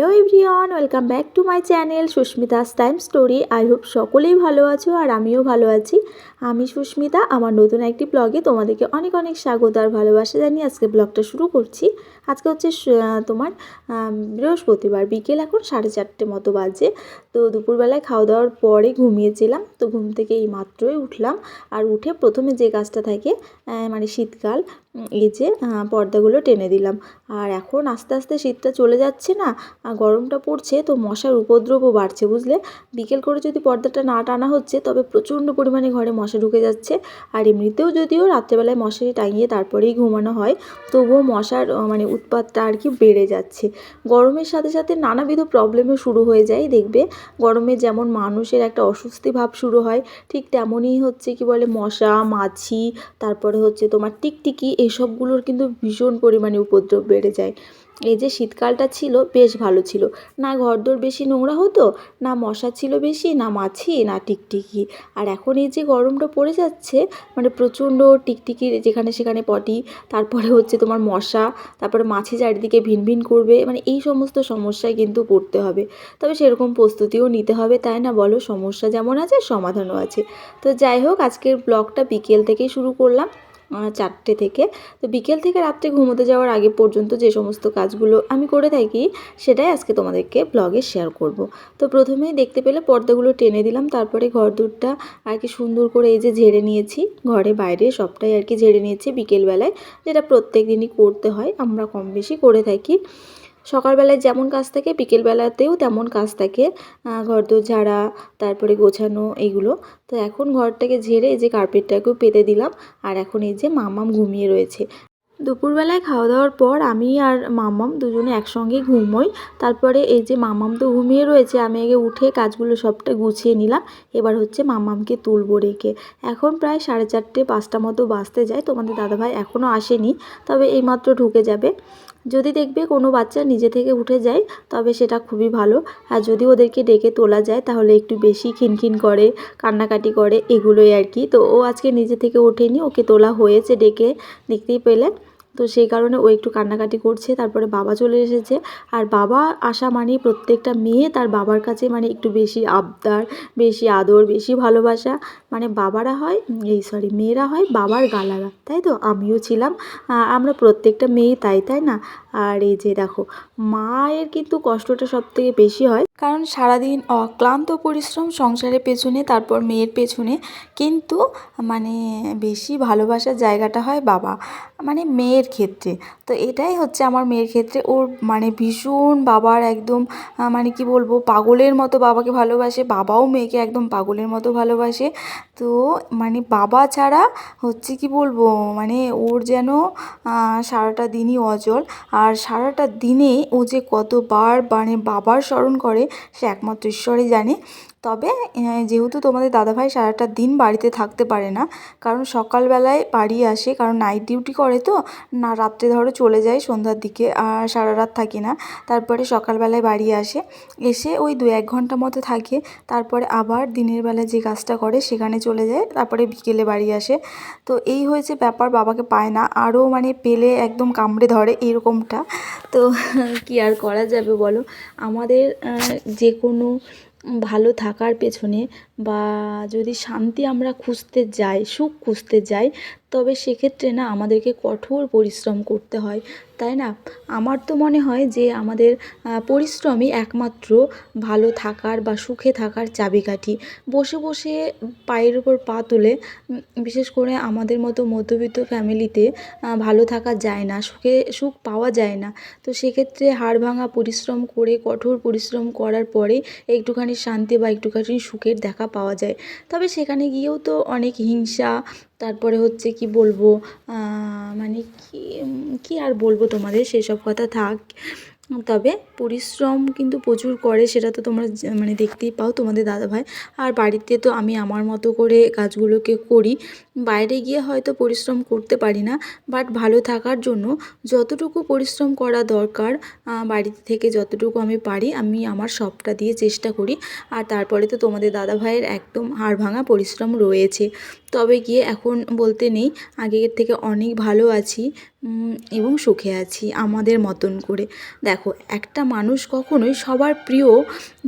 Hello everyone, welcome back to my channel Susmita's time story. I hope সকলেই ভালো আছো আর আমিও ভালো আছি। আমি সুস্মিতা, আমার নতুন একটি ব্লগে তোমাদেরকে অনেক অনেক স্বাগত আর ভালোবাসা জানিয়ে আজকে ব্লগটা শুরু করছি। আজকে হচ্ছে তোমার বৃহস্পতিবার, বিকেল এখন সাড়ে চারটে মতো বাজে। তো দুপুরবেলায় খাওয়া দাওয়ার পরে ঘুমিয়েছিলাম, তো ঘুম থেকে এই মাত্রই উঠলাম। আর উঠে প্রথমে যে কাজটা থাকে মানে শীতকাল এই যে পর্দাগুলো টেনে দিলাম। আর এখন আস্তে আস্তে শীতটা চলে যাচ্ছে না গরমটা পড়ছে, তো মশার উপদ্রবও বাড়ছে, বুঝলে? বিকেল করে যদি পর্দাটা না টানা হচ্ছে, তবে প্রচণ্ড পরিমাণে ঘরে মশা ঢুকে যাচ্ছে। আর এমনিতেও যদিও রাত্রেবেলায় মশারি টাঙিয়ে তারপরেই ঘুমানো হয়, তবুও মশার মানে উৎপাতটা আর কি বেড়ে যাচ্ছে। গরমের সাথে সাথে নানাবিধ প্রবলেমও শুরু হয়ে যায়, দেখবে? গরমে যেমন মানুষের একটা অস্বস্তি ভাব শুরু হয়, ঠিক তেমনই হচ্ছে কি বলে মশা, মাছি, তারপরে হচ্ছে তোমার টিকটিকি এইসবগুলোর কিন্তু ভীষণ পরিমাণে উপদ্রব বেড়ে যায়। এই যে শীতকালটা ছিল, বেশ ভালো ছিল। না ঘরদোর বেশি নোংরা হতো, না মশা ছিল বেশি, না মাছি, না টিকটিকি। আর এখন এই যে গরমটা পড়ে যাচ্ছে মানে প্রচণ্ড টিকটিকি যেখানে সেখানে পটি, তারপরে হচ্ছে তোমার মশা, তারপরে মাছি চারিদিকে ভিন ভিন করবে মানে এই সমস্ত সমস্যায় কিন্তু পড়তে হবে। তবে সেরকম প্রস্তুতিও নিতে হবে, তাই না বলো? সমস্যা যেমন আছে, সমাধানও আছে। তো যাই হোক, আজকের ব্লগটা বিকেল থেকেই শুরু করলাম। চারটে থেকে। তো বিকেল থেকে রাত্রে ঘুমোতে যাওয়ার আগে পর্যন্ত যে সমস্ত কাজগুলো আমি করে থাকি, সেটাই আজকে তোমাদেরকে ব্লগে শেয়ার করব। তো প্রথমেই দেখতে পেলে পর্দাগুলো টেনে দিলাম, তারপরে ঘর দূরটা আর কি সুন্দর করে এই যে ঝেড়ে নিয়েছি। ঘরে বাইরে সবটাই আর কি ঝেড়ে নিয়েছি বিকেলবেলায়, যেটা প্রত্যেক দিনই করতে হয়, আমরা কম বেশি করে থাকি। সকালবেলায় যেমন কাজ থাকে, বিকেলবেলাতেও তেমন কাজ থাকে। ঘরদোর ঝাড়া, তারপরে গোছানো এইগুলো। তো এখন ঘরটাকে ঝেড়ে এই যে কার্পেটটাকেও পেতে দিলাম। আর এখন এই যে মামাম ঘুমিয়ে রয়েছে। দুপুরবেলায় খাওয়া দাওয়ার পর আমি আর মামাম দুজনে একসঙ্গে ঘুমোই। তারপরে এই যে মামাম তো ঘুমিয়ে রয়েছে, আমি আগে উঠে কাজগুলো সবটা গুছিয়ে নিলাম। এবার হচ্ছে মামামকে তুলবো রেখে। এখন প্রায় সাড়ে চারটে, পাঁচটা মতো বাঁচতে যায়। তোমাদের দাদাভাই এখনও আসেনি, তবে এইমাত্র ঢুকে যাবে। যদি দেখবে কোনো বাচ্চা নিজে থেকে উঠে যায়, তবে সেটা খুবই ভালো। আর যদি ওদেরকে ডেকে তোলা যায়, তাহলে একটু বেশি খিনখিন করে, কান্নাকাটি করে, এগুলোই আর কি। তো ও আজকে নিজে থেকে ওঠেনি, ওকে তোলা হয়েছে ডেকে। দেখতেই পেলে তো সেই কারণে ও একটু কান্নাকাটি করছে, তারপরে বাবা চলে এসেছে। আর বাবা আসা মানে প্রত্যেকটা মেয়ে তার বাবার কাছে মানে একটু বেশি আবদার, বেশি আদর, বেশি ভালোবাসা। মানে বাবারা হয়, এই সরি মেয়েরা হয় বাবার গালাগা তাই তো? আমিও ছিলাম আমরা প্রত্যেকটা মেয়েই তাই তাই না? আর এই যে দেখো, মায়ের কিন্তু কষ্টটা সব থেকে বেশি হয়। কারণ সারাদিন অক্লান্ত পরিশ্রম সংসারের পেছনে, তারপর মেয়ের পেছনে। কিন্তু মানে বেশি ভালোবাসার জায়গাটা হয় বাবা। মানে মেয়ের ক্ষেত্রে। তো এটাই হচ্ছে আমার মেয়ের ক্ষেত্রে। ওর মানে ভীষণ বাবার একদম মানে কি বলব, পাগলের মতো বাবাকে ভালোবাসে। বাবাও মেয়েকে একদম পাগলের মতো ভালোবাসে। তো মানে বাবা ছাড়া হচ্ছে কি বলব মানে ওর যেন সারাটা দিনই অচল আর সারাটা দিনে ও যে কতবার মানে বাবার স্মরণ করে, সে একমাত্র ঈশ্বরই জানে। তবে যেহেতু তোমাদের দাদাভাই সারাটা দিন বাড়িতে থাকতে পারে না, কারণ সকালবেলায় বাড়ি আসে, কারণ নাইট ডিউটি করে তো, না রাত্রে ধরো চলে যায় সন্ধ্যার দিকে, আর সারা রাত থাকি না, তারপরে সকালবেলায় বাড়ি আসে, এসে ওই দু এক ঘণ্টা মতো থাকে, তারপরে আবার দিনের বেলা যে কাজটা করে সেখানে চলে যায়, তারপরে বিকেলে বাড়ি আসে, তো এই হয়েছে ব্যাপার, বাবাকে পায় না, আরও মানে পেলে একদম কামড়ে ধরে এরকমটা, তো কি আর করা যাবে বলো? আমাদের যে কোনো ভালো থাকার পেছনে বা যদি শান্তি আমরা খুঁজতে যাই, সুখ খুঁজতে যাই, তবে সেক্ষেত্রে না আমাদেরকে কঠোর পরিশ্রম করতে হয়। তাই না? আমার তো মনে হয় যে আমাদের পরিশ্রমই একমাত্র ভালো থাকার বা সুখে থাকার চাবিকাঠি। বসে বসে পায়ের উপর পা তুলে বিশেষ করে আমাদের মতো মধ্যবিত্ত ফ্যামিলিতে ভালো থাকা যায় না, সুখে, সুখ পাওয়া যায় না। তো সেক্ষেত্রে হাড় ভাঙা পরিশ্রম করে, কঠোর পরিশ্রম করার পরে একটুখানি শান্তি বা একটুখানি সুখের দেখা পাওয়া যায়। তবে সেখানে গিয়েও তো অনেক হিংসা, তারপরে হচ্ছে কি বলব মানে কি কি আর বলব তোমাদের? সেসব কথা থাক। তবে পরিশ্রম কিন্তু প্রচুর করে, সেটা তো তোমরা মানে দেখতেই পাও তোমাদের দাদাভাই। আর বাড়িতে তো আমি আমার মতো করে কাজগুলোকে করি। বাইরে গিয়ে হয়তো পরিশ্রম করতে পারি না বাট ভালো থাকার জন্য যতটুকু পরিশ্রম করা দরকার বাড়িতে থেকে যতটুকু আমি পারি, আমি আমার সবটা দিয়ে চেষ্টা করি। আর তারপরে তো তোমাদের দাদাভাইয়ের একদম হাড় ভাঙা পরিশ্রম রয়েছে। তবে গিয়ে এখন বলতে নেই, আগের থেকে অনেক ভালো আছি এবং সুখে আছি আমাদের মতন করে। দেখো, একটা মানুষ কখনোই সবার প্রিয়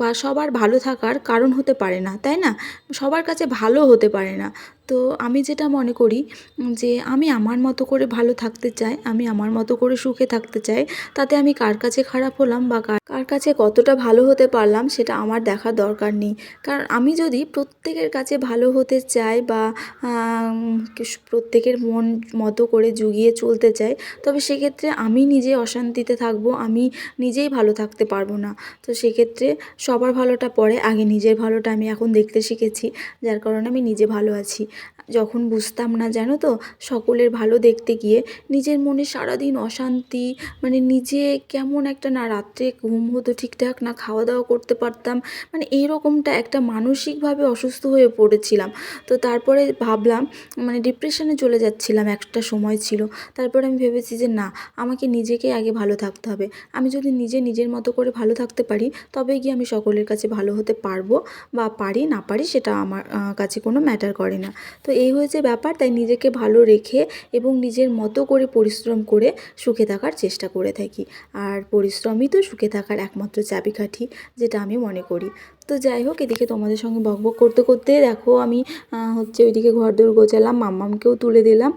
বা সবার ভালো থাকার কারণ হতে পারে না, তাই না? সবার কাছে ভালো হতে পারে না। তো আমি যেটা মনে করি, যে আমি আমার মতো করে ভালো থাকতে চাই, আমি আমার মতো করে সুখে থাকতে চাই, তাতে আমি কার কাছে খারাপ হলাম বা কার কার কাছে কতটা ভালো হতে পারলাম সেটা আমার দেখার দরকার নেই। কারণ আমি যদি প্রত্যেকের কাছে ভালো হতে চাই বা প্রত্যেকের মন মতো করে জুগিয়ে চলতে চাই, তবে সেক্ষেত্রে আমি নিজে অশান্তিতে থাকব, আমি নিজেই ভালো থাকতে পারব না। তো সেক্ষেত্রে সবার ভালোটা পরে, আগে নিজের ভালোটা আমি এখন দেখতে শিখেছি, যার কারণে আমি নিজে ভালো আছি। যখন বুঝতাম না, জানো তো, সকলের ভালো দেখতে গিয়ে নিজের মনে সারাদিন অশান্তি মানে নিজে কেমন একটা না রাত্রে ঘুম হতো ঠিকঠাক, না খাওয়া দাওয়া করতে পারতাম মানে এইরকমটা একটা মানসিকভাবে অসুস্থ হয়ে পড়েছিলাম। তো তারপরে ভাবলাম মানে ডিপ্রেশনে চলে যাচ্ছিলাম, একটা সময় ছিল। তারপরে আমি ভেবেছি যে না, আমাকে নিজেকে আগে ভালো থাকতে হবে। আমি যদি নিজে নিজের মতো করে ভালো থাকতে পারি তবে গিয়ে আমি সকলের কাছে ভালো হতে পারব, বা পারি, না পারি সেটা আমার কাছে কোনো ম্যাটার করে না। তো এই হয়েছে ব্যাপার। তাই নিজেকে ভালো রেখে এবং নিজের মতো করে পরিশ্রম করে সুখে থাকার চেষ্টা করে থাকি। আর পরিশ্রমই তো সুখে থাকার একমাত্র চাবিকাঠি, যেটা আমি মনে করি। তো যাই হোক, এদিকে তোমাদের সঙ্গে বকবক করতে করতে দেখো আমি হচ্ছে ওইদিকে ঘর দৌড় গোছালাম, মাম্মামকেও তুলে দিলাম।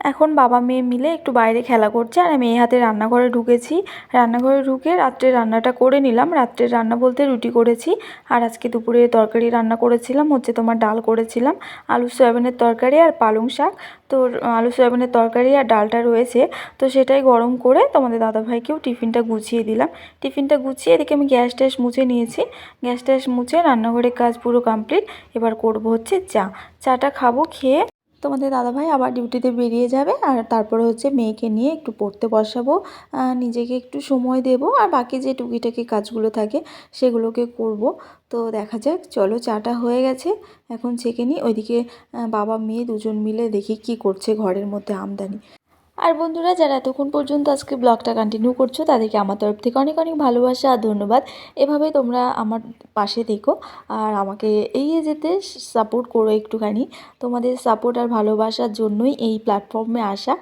এখন বাবা মেয়ে মিলে একটু বাইরে খেলা করছে আর আমি এই হাতে রান্নাঘরে ঢুকেছি। রান্নাঘরে ঢুকে রাত্রে রান্নাটা করে নিলাম। রাত্রের রান্না বলতে রুটি করেছি আর আজকে দুপুরে তরকারি রান্না করেছিলাম। হচ্ছে তোমার ডাল করেছিলাম, আলু, সয়াবিনের তরকারি আর পালং শাক। তো আলু, সয়াবিনের তরকারি আর ডালটা রয়েছে। তো সেটাই গরম করে তোমাদের দাদাভাইকেও টিফিনটা গুছিয়ে দিলাম। টিফিনটা গুছিয়ে এদিকে আমি গ্যাস ট্যাস মুছে নিয়েছি। গ্যাস ট্যাস মুছে রান্নাঘরের কাজ পুরো কমপ্লিট। এবার করব হচ্ছে চা। চাটা খাব, খেয়ে তোমাদের দাদাভাই আবার ডিউটিতে বেরিয়ে যাবে আর তারপরে হচ্ছে মেয়েকে নিয়ে একটু পড়তে বসাবো নিজেকে একটু সময় দেব আর বাকি যে টুকিটাকি কাজগুলো থাকে সেগুলোকে করব। তো দেখা যাক, চলো চাটা হয়ে গেছে, এখন ছেঁকে নিই। ওইদিকে বাবা মেয়ে দুজন মিলে দেখি কি করছে ঘরের মধ্যে আমদানি। আর বন্ধুরা, যারা এতক্ষণ পর্যন্ত আজকে ব্লগটা কন্টিনিউ করছ, তাদেরকে আমার তরফ থেকে অনেক অনেক ভালোবাসা আর ধন্যবাদ। এভাবে তোমরা আমার পাশে থেকো আর আমাকে এগিয়ে যেতে সাপোর্ট করো একটুখানি। তোমাদের সাপোর্ট আর ভালোবাসার জন্যই এই প্ল্যাটফর্মে আসা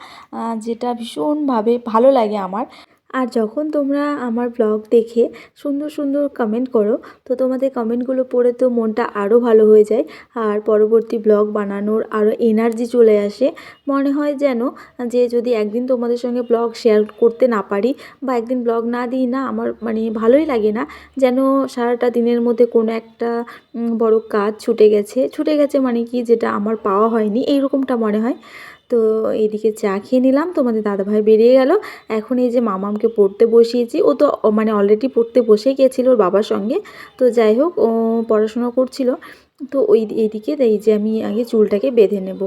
যেটা ভীষণভাবে ভালো লাগে আমার। আর যখন তোমরা আমার ব্লগ দেখে সুন্দর সুন্দর কমেন্ট করো, তো তোমাদের কমেন্টগুলো পড়ে তো মনটা আরও ভালো হয়ে যায়। আর পরবর্তী ব্লগ বানানোর আরও এনার্জি চলে আসে। মনে হয় যেন যে যদি একদিন তোমাদের সঙ্গে ব্লগ শেয়ার করতে না পারি বা একদিন ব্লগ না দিই না, আমার মানে ভালোই লাগে না। যেন সারাটা দিনের মধ্যে কোনো একটা বড় কাজ ছুটে গেছে। ছুটে গেছে মানে কি? যেটা আমার পাওয়া হয়নি। এইরকমটা মনে হয়। তো এদিকে চা খেয়ে নিলাম। তোমাদের দাদাভাই বেরিয়ে গেল। এখন এই যে মামামকে পড়তে বসিয়েছি। ও তো মানে অলরেডি পড়তে বসে গিয়েছিল ওর বাবার সঙ্গে। তো যাই হোক, ও পড়াশুনো করছিল। তো ওই এইদিকে এই যে আমি আগে চুলটাকে বেঁধে নেব।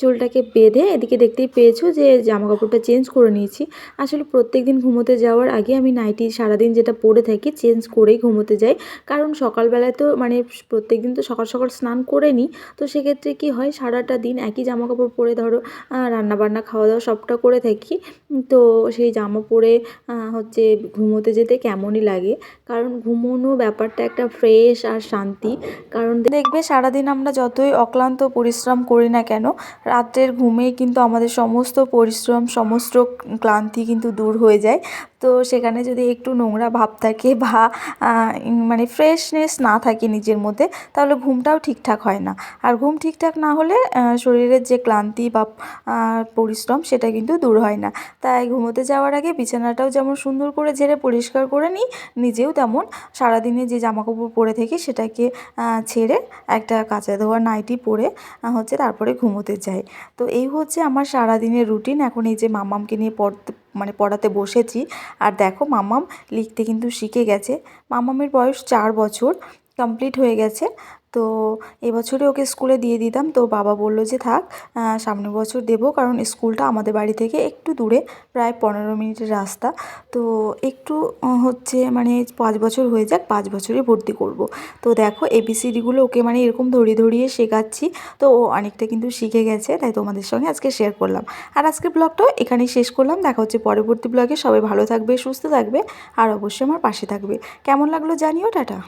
চুলটাকে বেঁধে এদিকে দেখতেই পেয়েছ যে জামা কাপড়টা চেঞ্জ করে নিয়েছি। আসলে প্রত্যেক দিন ঘুমোতে যাওয়ার আগে আমি নাইটি সারাদিন যেটা পরে থাকি চেঞ্জ করেই ঘুমোতে যাই। কারণ সকালবেলায় তো মানে প্রত্যেক দিন তো সকাল সকাল স্নান করে নিই। তো সেক্ষেত্রে কি হয়, সারাটা দিন একই জামা কাপড় পরে ধরো রান্না বান্না খাওয়া দাওয়া সবটা করে থাকি। তো সেই জামা পরে হচ্ছে ঘুমোতে যেতে কেমনই লাগে। কারণ ঘুমোনো ব্যাপারটা একটা ফ্রেশ আর শান্তি। কারণ দেখবে সারাদিন আমরা যতই অক্লান্ত পরিশ্রম করি না কেন রাত্রের ঘুমেই কিন্তু আমাদের সমস্ত পরিশ্রম সমস্ত ক্লান্তি কিন্তু দূর হয়ে যায়। তো সেখানে যদি একটু নোংরা ভাব থাকে বা মানে ফ্রেশনেস না থাকে নিজের মধ্যে, তাহলে ঘুমটাও ঠিকঠাক হয় না। আর ঘুম ঠিকঠাক না হলে শরীরের যে ক্লান্তি বা পরিশ্রম সেটা কিন্তু দূর হয় না। তাই ঘুমোতে যাওয়ার আগে বিছানাটাও যেমন সুন্দর করে ঝেড়ে পরিষ্কার করে নিই, নিজেও তেমন সারাদিনে যে জামাকাপড় পরে থাকি সেটাকে ছেড়ে একটা কাঁচা ধোয়া নাইটি পরে হচ্ছে তারপরে ঘুমোতে যাই। তো এই হচ্ছে আমার সারাদিনের রুটিন এখন এই যে মামামকে নিয়ে পড়তে মানে পড়াতে বসেছি। আর দেখো মামাম লিখতে কিন্তু শিখে গেছে। মামামের বয়স চার বছর কমপ্লিট হয়ে গেছে। তো এবছরে ওকে স্কুলে দিয়ে দিতাম। তো বাবা বলল যে, থাক সামনের বছর দেবো, কারণ স্কুলটা আমাদের বাড়ি থেকে একটু দূরে, প্রায় পনেরো মিনিটের রাস্তা। তো একটু হচ্ছে মানে পাঁচ বছর হয়ে যাক, পাঁচ বছরে ভর্তি করব। তো দেখো এবিসিডিগুলো ওকে মানে এরকম ধরিয়ে ধরিয়ে শেখাচ্ছি। তো ও অনেকটা কিন্তু শিখে গেছে, তাই তোমাদের সঙ্গে আজকে শেয়ার করলাম। আর আজকের ব্লগটাও এখানেই শেষ করলাম। দেখা হচ্ছে পরবর্তী ব্লগে সবাই ভালো থাকবে, সুস্থ থাকবে, আর অবশ্যই আমার পাশে থাকবে। কেমন লাগল জানিও, টাটা।